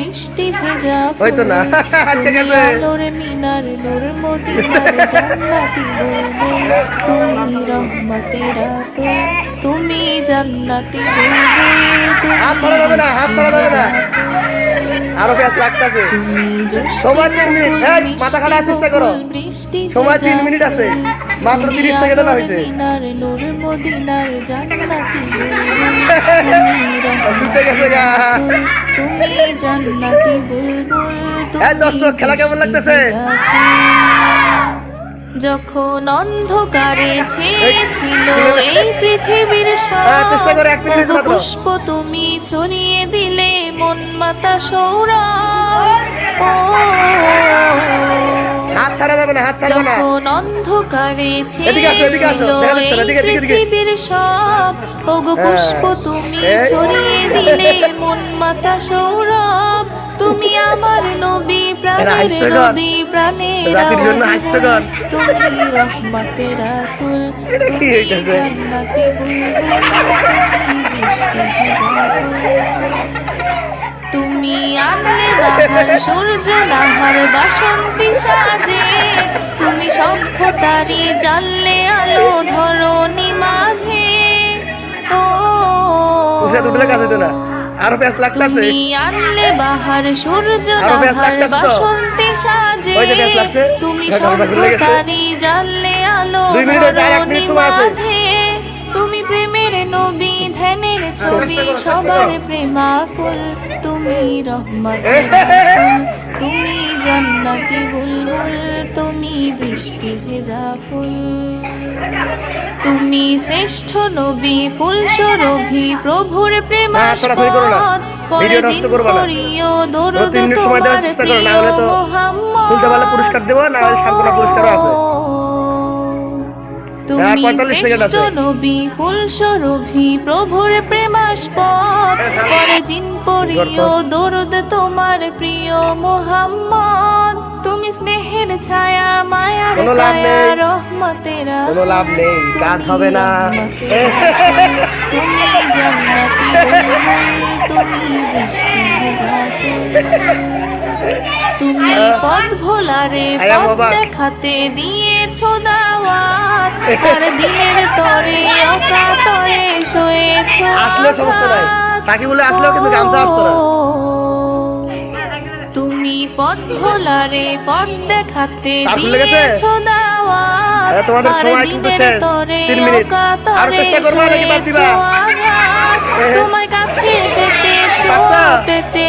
বৃষ্টি ভেজা ওই তো না। তুমি আছে। আলোর মিনার নূর মোদি জান্নাতি বুলবুল তুমি রহমতে রাসো তুমি জান্নাতি বুলবুল হাত ছাড়া যাবে না, হাত ছাড়া যাবে না। আরও পেঁয়াজ লাগতেছে সময় তিন মিনিট। হ্যাঁ মাথা খাটার চেষ্টা করো। সময় তিন মিনিট আছে। মাত্র তিরিশ সেকেন্ড না হয়েছে। দর্শক, খেলা কেমন লাগতেছে? যখন অন্ধকারে ছেয়েছিল এই- পৃথিবীর হ্যাঁ। পুষ্প তুমি ছড়িয়ে দিলে মন মাতা হাত ছাড়া যাবে না হাত ছাড়বে না যখন অন্ধকারে এদিকে। পৃথিবীর সব ওগো হ্যাঁ। পুষ্প তুমি ছড়িয়ে দিলে মন মাতা সৌরভ তুমি আমার নবী প্রাণের। নবী প্রাণের। তুমি রহমতের রাসূল তুমি? জান্নাতি তুমি আনলে বাহার সূর্য নাহার বাসন্তী সাজে তুমি সভ্যতারি জানলে আলো ধরণী মাঝে ও কাজ হইতো না আরও পেঁয়াজ লাগতেছে তুমি আনলে বাহার সূর্য তো? বাসন্তী সাজে? তুমি। সভ্যতারি জানলে আলো দুই মিনিট হয়েছে, আর এক মিনিট সময় আছে। মাঝে তুমি প্রেমের নবী ধ্যানের ছবি সবার। প্রেমাকুল তুমি রহমত। তুমি জান্নাতি বুলবুল তুমি বৃষ্টি ভেজা ফুল তুমি শ্রেষ্ঠ নবী ফুল সরভি প্রভুর না, প্রেমাস্পদ। সরাসরি পরে ভিডিও নষ্ট জিন করবা না। করিও দরুদ তোমার প্রিয় মোহাম্মদ। পুরস্কার দেবো না হলে সান্ত্বনা পুরস্কারও আছে। তুমি আর 45 সেকেন্ড শ্রেষ্ঠ নবী ফুল সরভি প্রভুর প্রেমাস্পদ। পরে জিন পরিও দরুদ তোমার প্রিয় মোহাম্মদ। তুমি স্নেহের ছায়া মায়ার কোনো লাভ নেই। কাজ তুমি হবে না। তুমি জান্নাতি তুমি বৃষ্টি তুমি পথ ভোলারে পথ। দেখাতে দিয়েছ দাওয়াত আর দিনের তরে অকাতরে শোয়েছো আসলেও সমস্যা নাই। সাকিবুলে আসলেও কিন্তু গামছা আসতো না। তুমি পথ ভোলারে পথ দেখাতে? দিয়েছ দাওয়াত তোমাদের সময় কিন্তু শেষ। তিন মিনিট। আরও চেষ্টা করব নাকি বাদ দিবা? তোমায় কাছে পেতে? পেতে